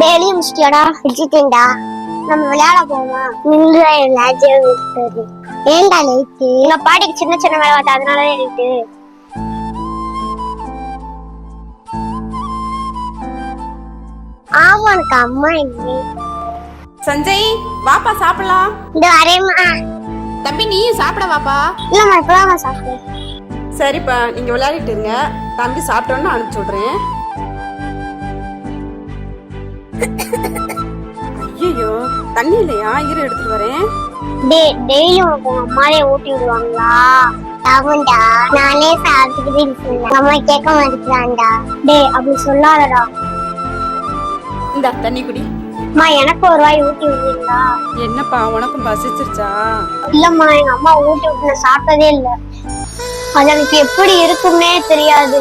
Daily முடிச்சிட்டியாடா? வச்சுட்டேன்டா நம்ம விளையாட போமா நின்று விட்டது ஏன்டா லேட்டு? எங்க பாட்டிக்கு சின்ன சின்ன வேலை அதனால லேட்டு ஆமாக்கா அம்மா இல்லை சஞ்சய் வாப்பா சாப்பிடலாம். இந்த வரேம்மா. தம்பி நீயும் சாப்பிட வாப்பா. இல்லம்மா இப்பதான் சாப்பிட்டேன். சரிப்பா நீங்க விளையாடிட்டு இருங்க. தம்பி சாப்பிட்டோன்னு அனுப்பிச்சு விடுறேன். தண்ணி இல்லையா இரு எடுத்துட்டு வரேன். டே டெய்லி உனக்கு உங்க அம்மாலே ஊட்டி விடுவாங்களா? ஆமாண்டா நானே சாப்பிட்டுக்கிட்டு இருக்கேன் அம்மா கேட்க மாட்டேங்கிறான்டா டே அப்படி சொல்லாதடா. இந்த தண்ணி குடி. அம்மா எனக்கு ஒரு வாய் ஊட்டி விடுவீங்களா என்னப்பா உனக்கும் பசிச்சிருச்சா? இல்லம்மா எங்க அம்மா ஊட்டி விட்டு நான் சாப்பிட்டதே இல்ல. அது எனக்கு எப்படி இருக்கும்னே தெரியாது.